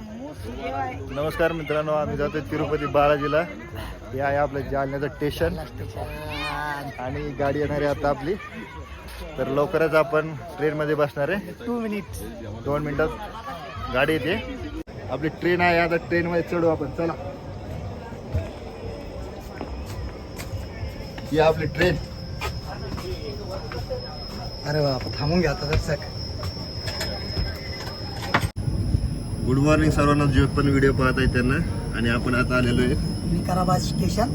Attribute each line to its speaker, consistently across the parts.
Speaker 1: नमस्कार मित्रांनो आम्ही जातोय तिरुपती बालाजीला. हे आहे आपलं जालन्याचं स्टेशन आणि गाडी येणार आहे आता आपली. तर लवकरच आपण ट्रेनमध्ये बसणार आहे.
Speaker 2: टू मिनिट
Speaker 1: दोन मिनिटात गाडी येते. आपली ट्रेन आहे आता ट्रेनमध्ये चढू आपण. चला. ही आपली ट्रेन
Speaker 2: अरे बाप थांबून घ्या आता दर्शक.
Speaker 1: गुड मॉर्निंग सर्वांना. जे पण व्हिडिओ पाहत आहे त्यांना. आणि आपण आता आलेलो आहे.
Speaker 2: विकाराबाद स्टेशन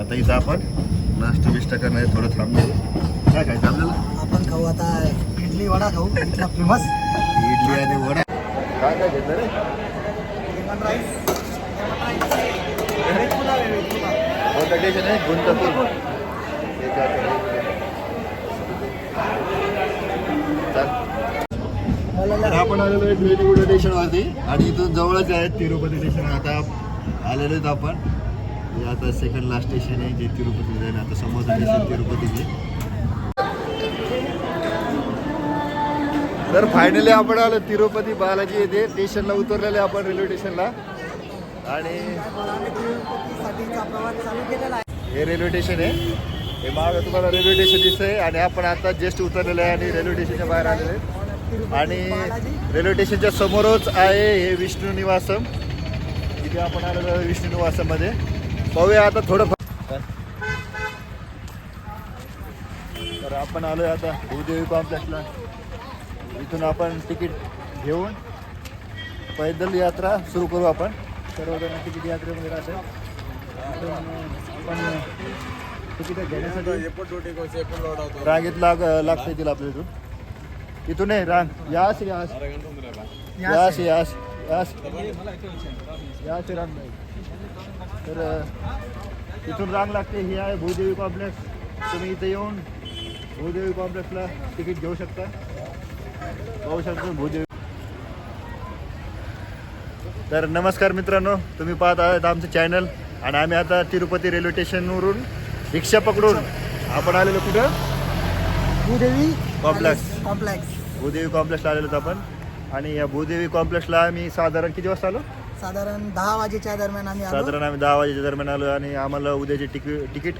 Speaker 1: आता इथं आपण नाश्ता बिष्टा करणार थोडं थांबलो. काय काय आपल्याला?
Speaker 2: आपण खाऊ आता इडली वडा खाऊ. इथला फेमस
Speaker 1: इडली आणि वडा. काय काय घेतलं रे?
Speaker 2: लेमन राईस
Speaker 1: कोणतं स्टेशन आहे? गुंतपूर. चल. तर आपण आलेलो आहे वेगवेगळ्या स्टेशनवरती आणि इथून जवळच आहे तिरुपती स्टेशन आता आलेलो आहेत आपण. हे आता सेकंड लास्ट स्टेशन आहे जे तिरुपती जाईल. आता समोरचं स्टेशन तिरुपतीचे. तर फायनली आपण आलो तिरुपती बालाजी येथे. स्टेशनला उतरलेले आपण रेल्वे स्टेशनला आणि हे रेल्वे स्टेशन आहे. हे मागं तुम्हाला रेल्वे स्टेशन दिसतंय. आणि आपण आता जस्ट उतरलेलो आहे आणि रेल्वे स्टेशनच्या बाहेर आलेलो आहे. आणि रेल्वे स्टेशनच्या समोरच आहे हे विष्णू निवासम. तिथे आपण आहे विष्णू निवासममध्ये. पाहूया आता थोडं तर आपण आलोय आता भूदेवी कॉम्प्लेक्सला इथून आपण तिकीट घेऊन पैदल यात्रा सुरू करू आपण. सर्वजण तिकीट यात्रेमध्ये इथून आपण तिकीट घेण्यासाठी रांगेत लाग लागता येतील आपल्या इथून. इथून रांग. यास यास. यास यास यास. यास रांग नाही तर इथून रांग लागते. ही आहे भूदेवी कॉम्प्लेक्स तुम्ही इथे येऊन भूदेवी कॉम्प्लेक्सला तिकीट घेऊ शकता. पाहू शकता भूदेवी. तर नमस्कार मित्रांनो. तुम्ही पाहत आहात आमचं चॅनल आणि आम्ही आता तिरुपती रेल्वे स्टेशनवरून रिक्षा पकडून आपण आलेलो कुठं?
Speaker 2: भूदेवी
Speaker 1: कॉम्प्लेक्स.
Speaker 2: कॉम्प्लेक्स
Speaker 1: भूदेवी कॉम्प्लेक्सला आलेलो आपण. आणि या भूदेवी कॉम्प्लेक्सला आम्ही साधारण किती वाजता आलो?
Speaker 2: साधारण दहा वाजेच्या दरम्यान आम्ही आलो.
Speaker 1: साधारण आम्ही दहा वाजेच्या दरम्यान आलो आणि आम्हाला उद्याचे तिकीट तिकीट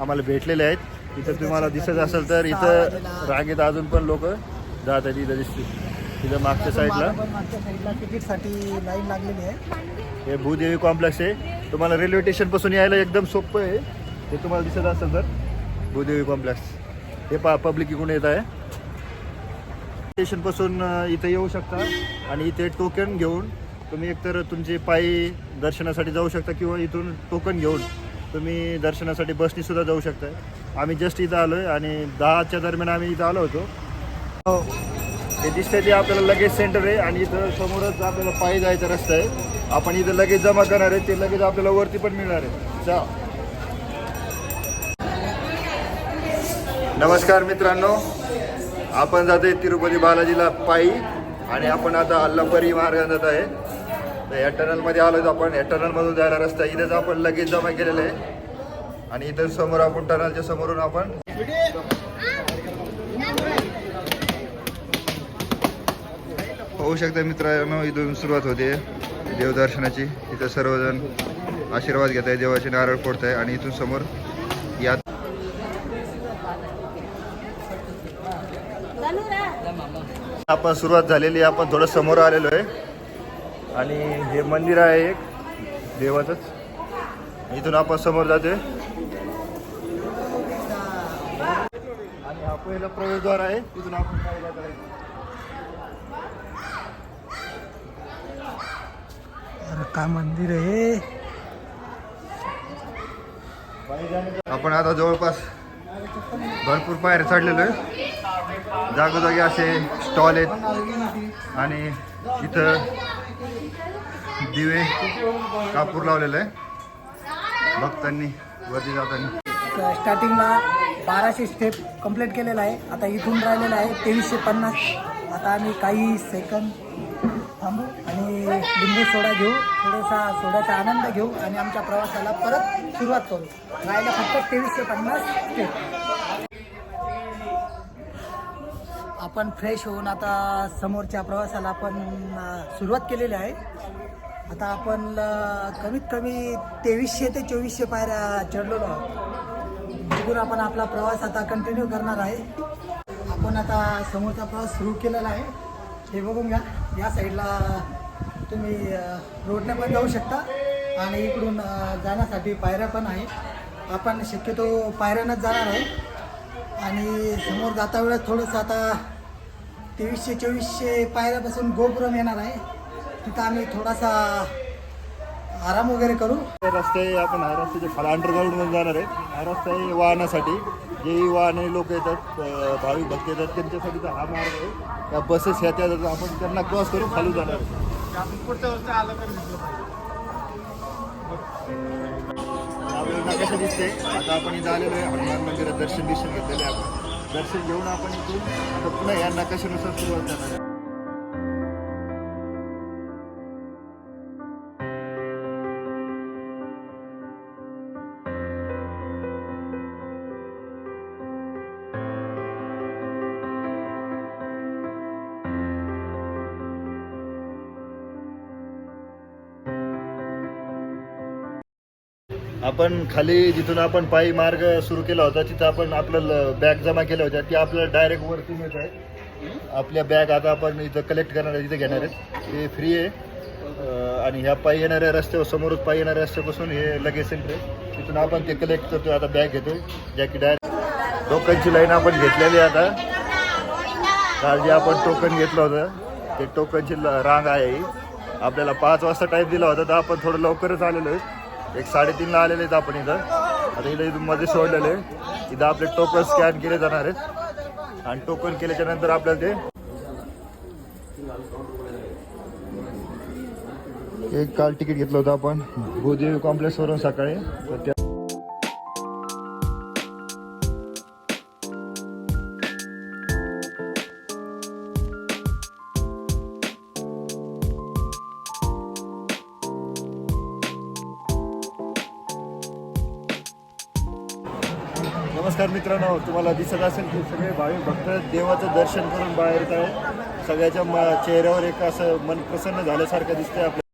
Speaker 1: आम्हाला भेटलेले आहेत. इथं तुम्हाला दिसत असेल तर इथं रांगेत अजून पण लोक जात आहेत इथं दिसतील. तिथं मागच्या साईडला
Speaker 2: मागं पण मागच्या साईडला तिकीटसाठी लाईन लागलेली आहे.
Speaker 1: हे भूदेवी कॉम्प्लेक्स आहे. तुम्हाला रेल्वे स्टेशनपासून यायला एकदम सोपं आहे. हे तुम्हाला दिसत असेल तर भूदेवी कॉम्प्लेक्स हे पा पब्लिक इकडून येत आहे. स्टेशनपासून अं, इथे येऊ शकता आणि इथे टोकन घेऊन तुम्ही एकतर तुमचे पायी दर्शनासाठी जाऊ शकता किंवा इथून टोकन घेऊन तुम्ही दर्शनासाठी बसनी सुद्धा जाऊ शकता. आम्ही जस्ट इथं आलो आहे आणि दहाच्या दरम्यान आम्ही इथं आलो होतो.
Speaker 2: हो.
Speaker 1: हे दिसतंय ते आपल्याला लगेज सेंटर आहे आणि इथं समोरच आपल्याला पायी जायचा रस्ता आहे. आपण इथं लगेच जमा करणार आहे ते लगेच आपल्याला वरती पण मिळणार आहे. जा. नमस्कार मित्रांनो. आपण जातोय तिरुपती बालाजीला पायी आणि आपण आता अल्लापरी मार्गाने जात आहे तर या टनलमध्ये आलो आपण. या टनलमधून जायला रस्ता इथेच आपण लगेच जमा केलेलं आहे. आणि इथं समोर आपण टनलच्या समोरून आपण होऊ शकता मित्रांनो इथून सुरुवात होते. देवदर्शनाची. इथं सर्वजण आशीर्वाद घेत आहे देवाचे नारळ फोडत आहे आणि इथून समोर आपण सुरुवात झालेली आहे. आपण थोडं समोर आलेलो आहे. आणि हे मंदिर आहे एक. देवाचंच. इथून आपण समोर जातोय. आणि हा पहिला प्रवेशद्वार आहे. तिथून आपण जात
Speaker 2: काय मंदिर आहे?
Speaker 1: आपण आता जवळपास भरपूर पायऱ्या चढलेलो आहे. जागोजागी असे स्टॉल आहेत. आणि इथं दिवे कापूर लावलेलं आहे. भक्तांनी वरती जाताना.
Speaker 2: स्टार्टिंगला बाराशे स्टेप कंप्लीट केलेला आहे. आता इथून राहिलेला आहे तेवीसशे पन्नास. आता आम्ही काही सेकंद थांबू आणि लिंबू सोडा घेऊ. थोडासा सोड्याचा आनंद घेऊ आणि आमच्या प्रवासाला परत सुरुवात करू. राहिला फक्त तेवीसशे पन्नास स्टेप आपण फ्रेश होऊन आता समोरच्या प्रवासाला आपण सुरुवात केलेली आहे. आता आपण कमीत कमी तेवीसशे ते चोवीसशे पायऱ्या चढलेलो आहोत. बघून आपण आपला प्रवास आता कंटिन्यू करणार आहे. आपण आता समोरचा प्रवास सुरू केलेला आहे. हे बघून घ्या. या साईडला तुम्ही रोडने पण जाऊ शकता आणि इकडून जाण्यासाठी पायऱ्या पण आहे आपण शक्यतो पायऱ्यानंच जाणार आहे. आणि समोर जाता वेळेस थोडंसं आता तेवीसशे चोवीसशे पायऱ्यापासून गोपुरम येणार आहे. तिथं आम्ही थोडासा आराम वगैरे करू.
Speaker 1: रस्ते आपण हा रस्त्याचे फाला अंडरग्राऊंडमध्ये जाणार आहे. हा रस्ता आहे वाहनासाठी जे वाहने लोक येतात भाविक भक्त येतात त्यांच्यासाठी तर हा मार्ग आहे. त्या बसेस येतात आपण त्यांना क्रॉस करून खाली जाणार आहे. आपल्याला नकाशा दिसते आता आपण इथं आलेलो आहे हनुमान मंदिरात दर्शन दिसून घेतलेलं आहे आपण. दर्शन घेऊन आपण इथून आता पुन्हा या नकाशानुसार सुरुवात करणार आपण खाली जिथून आपण पायी मार्ग सुरू केला होता तिथं आपण आपलं बॅग जमा केल्या होत्या. ती आपल्याला डायरेक्ट वरती मिळत आहे. आपल्या बॅग आता आपण इथं कलेक्ट करणार आहे इथं घेणार आहेत. ते फ्री आहे. आणि ह्या पायी येणाऱ्या रस्त्यावर समोरच पायी येणाऱ्या रस्त्यापासून हे लगेज सेंटर आहे. तिथून आपण ते कलेक्ट करतो आता बॅग घेतो ज्या की डायरेक्ट टोकनची लाईन आपण घेतलेली आता. काल जे आपण टोकन घेतलं होतं. ते टोकनची ल- रांग आहे आपल्याला पाच वाजता टाईम दिला होता तर आपण थोडं लवकरच आलेलो आहे. एक साडेतीनला आलेले आहेत आपण इथं. आता इथं इथून मध्ये सोडलेले. इथं आपले टोकन स्कॅन केले जाणार आहेत. आणि टोकन केल्याच्यानंतर आपल्याला ते एक काल तिकीट घेतलं होतं आपण. भूदेवी कॉम्प्लेक्सवरून सकाळी. तर त्या नमस्कार मित्रांनो तुम्हाला दिसत असेल की सगळे भाविक भक्त देवाचं दर्शन करून बाहेर येत आहे सगळ्याच्या चेहऱ्यावर एक असं मन प्रसन्न झाल्यासारखं दिसतंय आपलं